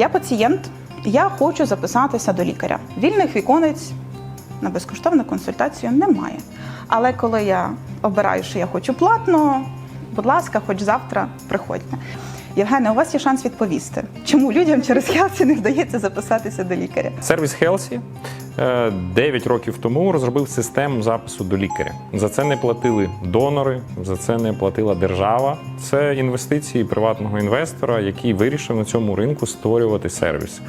Я пацієнт, я хочу записатися до лікаря. Вільних віконець на безкоштовну консультацію немає. Але коли я обираю, що я хочу платно, будь ласка, хоч завтра приходьте. Євгене, у вас є шанс відповісти, чому людям через Хелсі не вдається записатися до лікаря. Сервіс Хелсі 9 років тому розробив систему запису до лікаря. За це не платили донори, за це не платила держава. Це інвестиції приватного інвестора, який вирішив на цьому ринку створювати сервіс.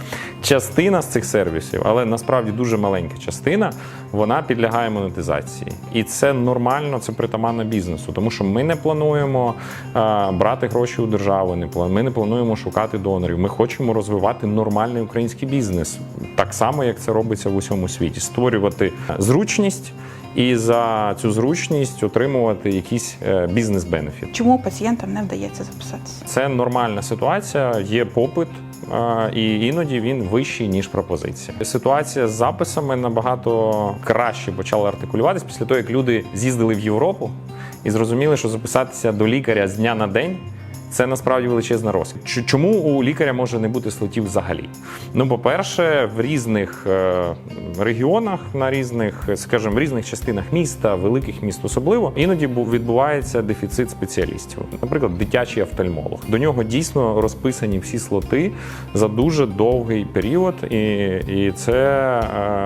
Частина з цих сервісів, але насправді дуже маленька частина, вона підлягає монетизації. І це нормально, це притаманно бізнесу, тому що ми не плануємо е, брати гроші у держави, не ми не плануємо шукати донорів. Ми хочемо розвивати нормальний український бізнес, так само як це робиться в усьому світі, створювати зручність і за цю зручність отримувати якийсь е, бізнес-бенефіт. Чому пацієнтам не вдається записатися? Це нормальна ситуація, є попит. е, І іноді він вищий ніж пропозиція. Ситуація з записами набагато краще почала артикулюватись після того, як люди з'їздили в Європу і зрозуміли, що записатися до лікаря з дня на день. Це насправді величезна розкіш. Чому у лікаря може не бути слотів взагалі? Ну, по-перше, в різних е, регіонах, на різних, скажімо, в різних частинах міста, великих міст особливо, іноді відбувається дефіцит спеціалістів. Наприклад, дитячий офтальмолог. До нього дійсно розписані всі слоти за дуже довгий період, і, і це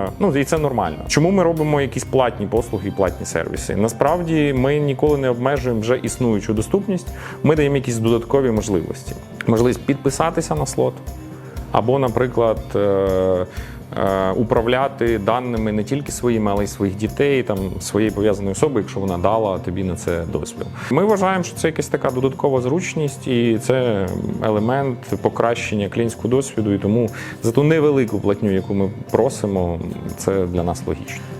е, ну і це нормально. Чому ми робимо якісь платні послуги і платні сервіси? Насправді ми ніколи не обмежуємо вже існуючу доступність. Ми даємо якісь додаткові можливості. Можливість підписатися на слот, або, наприклад, е, е, управляти даними не тільки своїми, але й своїх дітей, там своєї пов'язаної особи, якщо вона дала тобі на це дозвіл. Ми вважаємо, що це якась така додаткова зручність, і це елемент покращення клієнтського досвіду. І тому за ту невелику платню, яку ми просимо, це для нас логічно.